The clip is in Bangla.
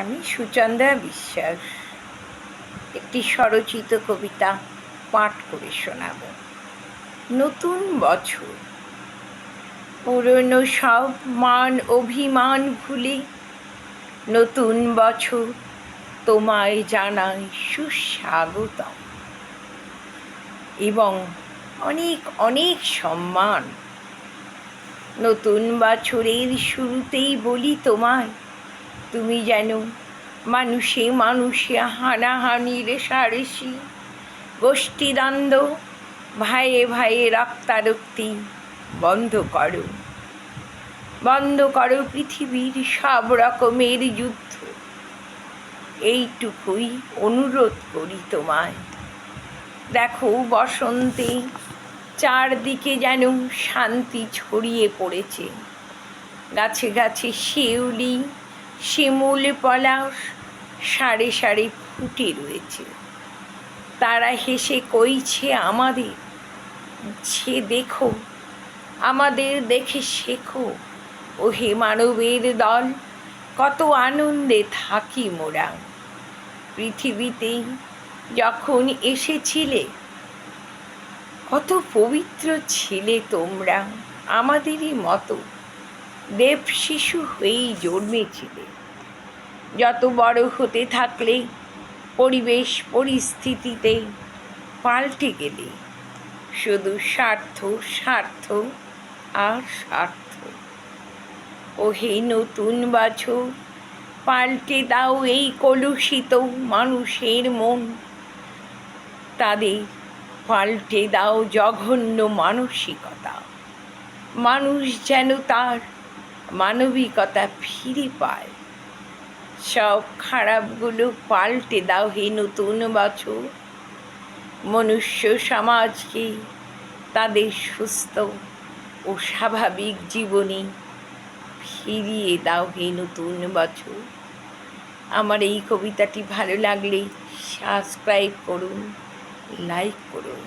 আমি সুচন্দ্রা বিশ্বাস। একটি স্বরচিত কবিতা পাঠ করে শোনাব। নতুন বছর। পুরনো সব মান অভিমান ভুলে। নতুন বছর তোমায় জানাই সুস্বাগতম। এবং অনেক অনেক সম্মান। নতুন বছরের শুরুতেই বলি তোমায় তুমি যেন মানুষে মানুষে হানাহানির সারেসি গোষ্ঠীদ্বন্দ্ব, ভাইয়ে ভাইয়ে রক্তারক্তি, বন্ধ করো। বন্ধ করো পৃথিবীর সব রকমের যুদ্ধ। এইটুকুই অনুরোধ করি তোমায়। দেখো বসন্তে চারদিকে যেন শান্তি ছড়িয়ে পড়েছে। গাছে গাছে শিউলি শিমুল পলাশ সারে সারে ফুটে রয়েছে। তারা হেসে কইছে আমাদের সে দেখো, আমাদের দেখে শেখো। ও হে মানবের দল, কত আনন্দে থাকি মোরা। পৃথিবীতে যখন এসেছিলে, কত পবিত্র ছিলে তোমরা, আমাদেরই মতো। দেব শিশু হয়েই জন্মেছিলে। যত বড় হতে থাকলে পরিবেশ পরিস্থিতিতে পাল্টে গেলে শুধু স্বার্থ স্বার্থ আর স্বার্থ। ও হে নতুন বছর, পাল্টে দাও এই কলুষিত মানুষের মন। তাদের পাল্টে দাও জঘন্য মানসিকতা। মানুষ যেন তার মানবিকতা ফিরে পায়। সব খারাপগুলো পাল্টে দাও হে নতুন বছর। মনুষ্য সমাজকে তাদের সুস্থ ও স্বাভাবিক জীবনে ফিরিয়ে দাও হে নতুন বছর। আমার এই কবিতাটি ভালো লাগলে সাবস্ক্রাইব করুন, লাইক করুন।